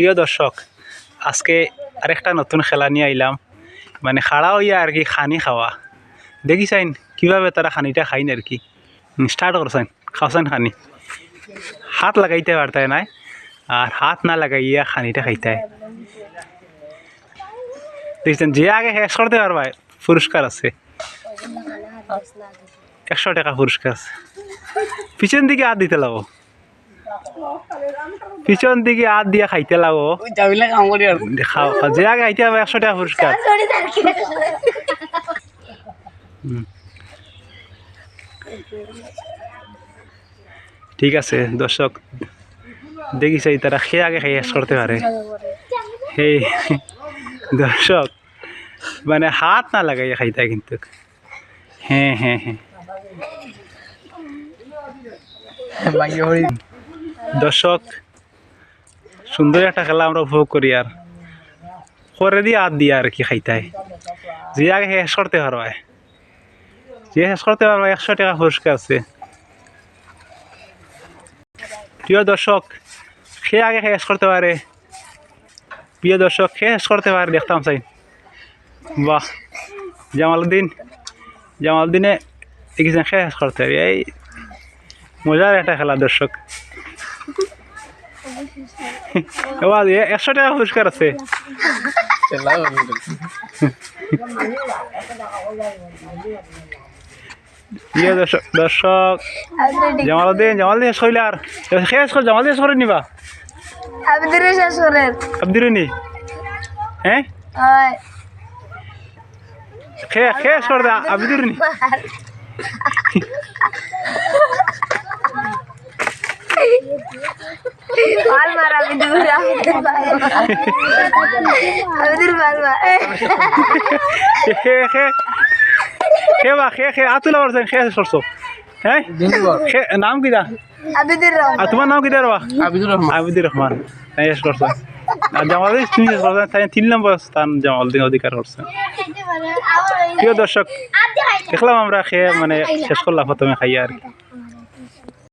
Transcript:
প্রিয় দর্শক, আজকে আরেকটা নতুন খেলা নিয়ে আইলাম। মানে খাড়া হইয়া আর কি খানি খাওয়া। দেখিছেন কীভাবে তারা খানিটা খাইন আর কি। স্টার্ট করছেন খাওয়াছেন খানি। হাত লাগাইতে পারতায় নাই, আর হাত না লাগাইয়া খানিটা খাইতে দেখছেন, যে আগে শেষ করতে পারবা পুরস্কার আছে। একশো টাকা পুরস্কার আছে। পিছন দিকে হাত দিতে লাগো। পিছন দিকে হাত দিয়ে খাইতে লাগো। খাও। যে আগে খাইতে হবে একশো টাকা পুরস্কার। ঠিক আছে, দর্শক। দেখিছে তারা খেয়ে আগে খেয়ে শেষ করতে পারে। সেই দর্শক মানে হাত না লাগাইয়া খাইতে কিন্তু। হ্যাঁ হ্যাঁ হ্যাঁ। দর্শক, সুন্দর একটা খেলা আমরা উপভোগ করি আর। করে দিয়ে হাত দিয়ে আর কি খাইতে যে আগে শেষ করতে পারবে। যে শেষ করতে পারবে, একশো টাকা পুরস্কার আছে। প্রিয় দর্শক, সে আগে শেষ করতে পারে। প্রিয় দর্শক শেষ করতে পারে দেখতাম চাই বাহ! দেখিছেন, সে শেষ করতে পারে। এই মজার একটা খেলা দর্শক। একশো টাকা পুরস্কার আছে। প্রিয় দর্শক দর্শক জামালউদ্দিন জামালউদ্দিন শেষ করলে আর শেষ কর জামালউদ্দিন শেষ করে নিবা আবেদন শেষ করেন আব্দিরনি হ্যাঁ। খে শেষ করে দে আব্দিরনি ভালো মার আবেদন আবেদন আবেদন ভালো মার খে খে খে বা খে খে আতুলা বলছেন খে করছ হ্যাঁ নাম আর তোমার নাম কিটা রবা আবিদুর রহমান আবিদুর করছ তুমি তিন নম্বর স্থান জামালউদ্দিন অধিকার করছেন প্রিয় দর্শক দেখলাম আমরা খেয়ে মানে শেষ করলাম প্রথমে খাইয়া আর কি